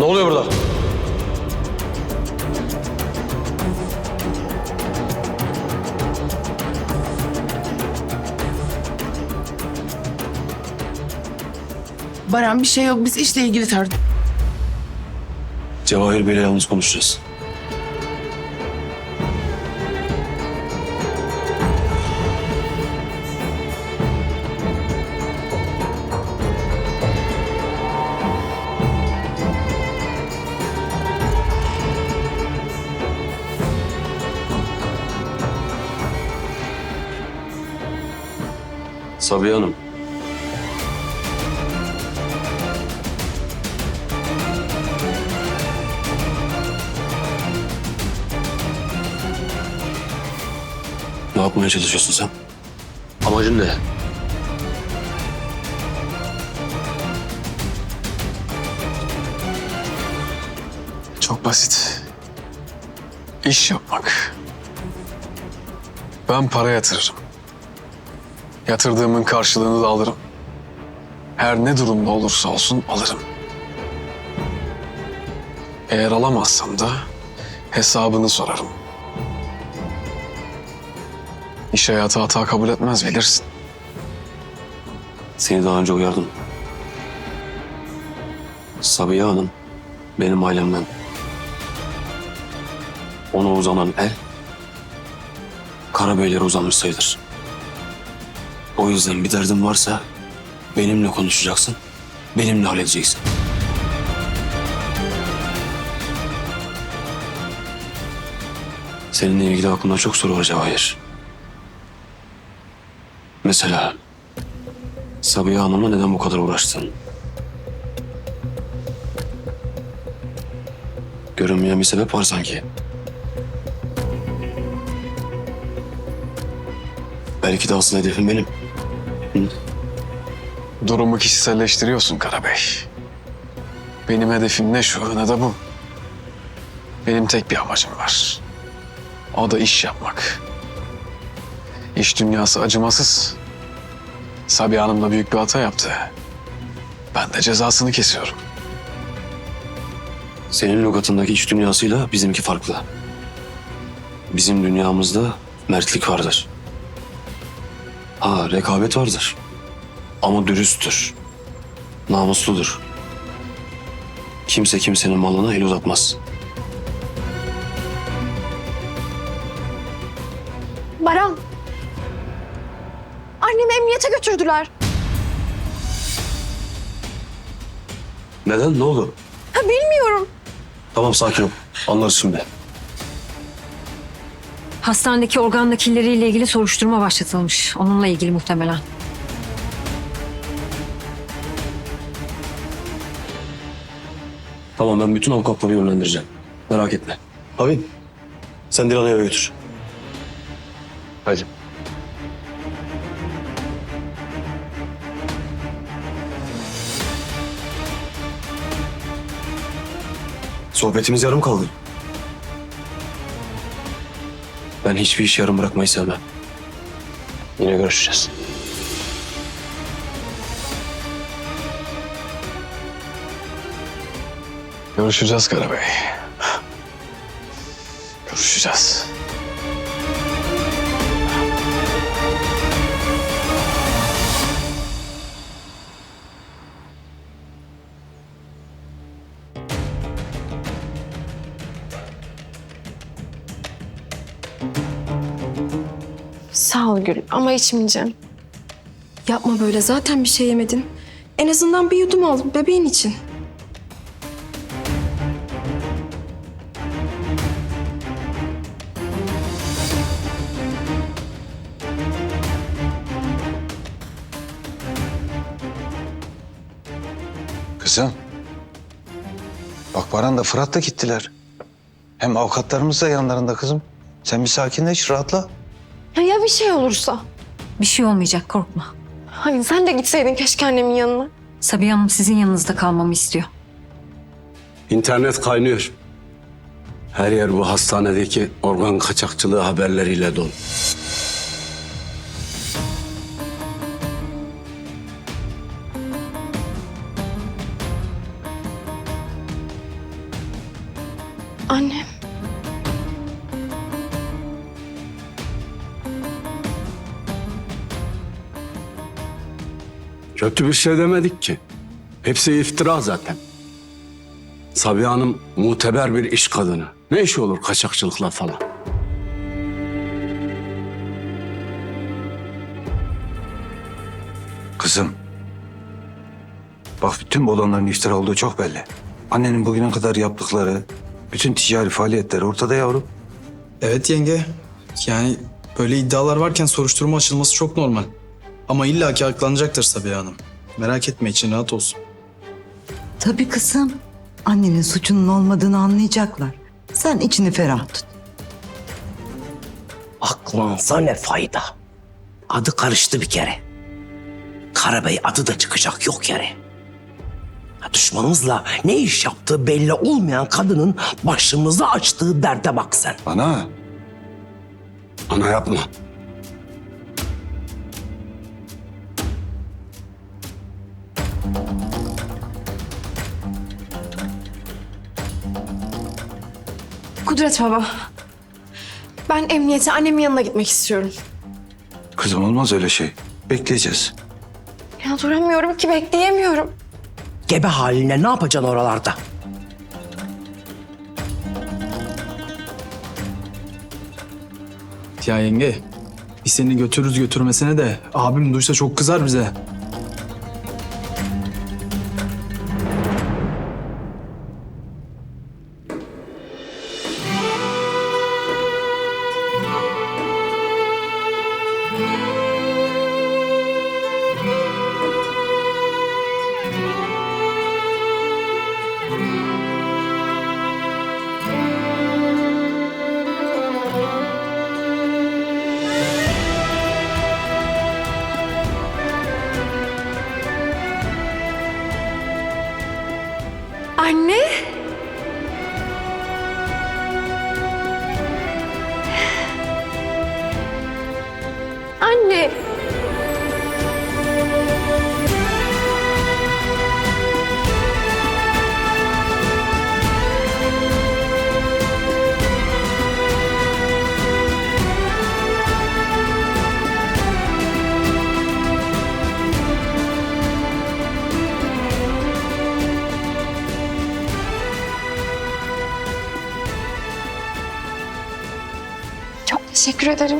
Ne oluyor burada? Baran bir şey yok. Biz işle ilgili tartışıyoruz. Cevahir Bey'le yalnız konuşacağız. Sabiha Hanım. Ne yapmaya çalışıyorsun sen? Amacın ne? Çok basit. İş yapmak. Ben para yatırırım. Yatırdığımın karşılığını da alırım. Her ne durumda olursa olsun alırım. Eğer alamazsam da hesabını sorarım. İş hayatı hata kabul etmez bilirsin. Seni daha önce uyardım. Sabiha Hanım benim ailemden. Ona uzanan el Karabeylere uzanmış sayılır. O yüzden bir derdin varsa benimle konuşacaksın, benimle halledeceksin. Seninle ilgili aklımda çok soru var Cevahir. Mesela Sabiha Hanım'la neden bu kadar uğraştın? Görünmeyen bir sebep var sanki. Belki de asıl hedefim benim. Durumu kişiselleştiriyorsun Karabey. Benim hedefim ne şu ne de bu. Benim tek bir amacım var. O da iş yapmak. İş dünyası acımasız. Sabiha Hanım da büyük bir hata yaptı. Ben de cezasını kesiyorum. Senin lügatındaki iç dünyasıyla bizimki farklı. Bizim dünyamızda mertlik vardır. Ha rekabet vardır. Ama dürüsttür. Namusludur. Kimse kimsenin malına el uzatmaz. Baran. Annemi emniyete götürdüler. Neden? Ne oldu? Ha, bilmiyorum. Tamam sakin ol. Anlarız şimdi. Hastanedeki organ nakilleriyle ilgili soruşturma başlatılmış. Onunla ilgili muhtemelen. Tamam ben bütün avukatları yönlendireceğim. Merak etme. Abi sen Dilan'ı eve götür. Hadi. Sohbetimiz yarım kaldı. Ben hiçbir iş yarım bırakmayı sevmem. Yine görüşeceğiz. Görüşeceğiz Karabey. Görüşeceğiz. Sağ ol Gül ama içmeyeceğim. Yapma böyle zaten bir şey yemedin. En azından bir yudum al bebeğin için. Kızım. Bak Baran da Fırat da gittiler. Hem avukatlarımız da yanlarında kızım. Sen bir sakinleş, rahatla. Ya, ya bir şey olursa? Bir şey olmayacak korkma. Hani sen de gitseydin keşke annemin yanına. Sabiha Hanım sizin yanınızda kalmamı istiyor. İnternet kaynıyor. Her yer bu hastanedeki organ kaçakçılığı haberleriyle dolu. Kötü bir şey demedik ki. Hepsi iftira zaten. Sabiha Hanım muteber bir iş kadını. Ne işi olur kaçakçılıkla falan. Kızım. Bak bütün bu olanların iftira olduğu çok belli. Annenin bugüne kadar yaptıkları, bütün ticari faaliyetler ortada yavrum. Evet yenge. Yani böyle iddialar varken soruşturma açılması çok normal. Ama illaki aklanacaktır Sabiha Hanım. Merak etme için rahat olsun. Tabii kızım. Annenin suçunun olmadığını anlayacaklar. Sen içini ferah tut. Aklansa ne fayda? Adı karıştı bir kere. Karabey adı da çıkacak yok yere. Ha, Düşmanımızla ne iş yaptığı belli olmayan kadının başımıza açtığı derde bak sen. Ana, Ana yapma. Kudret baba. Ben emniyete annemin yanına gitmek istiyorum. kızım olmaz öyle şey. Bekleyeceğiz. Ya duramıyorum ki bekleyemiyorum. Gebe haline ne yapacaksın oralarda? Ya yenge, biz seni götürürüz götürmesine de abim duysa çok kızar bize. Anne. Teşekkür ederim.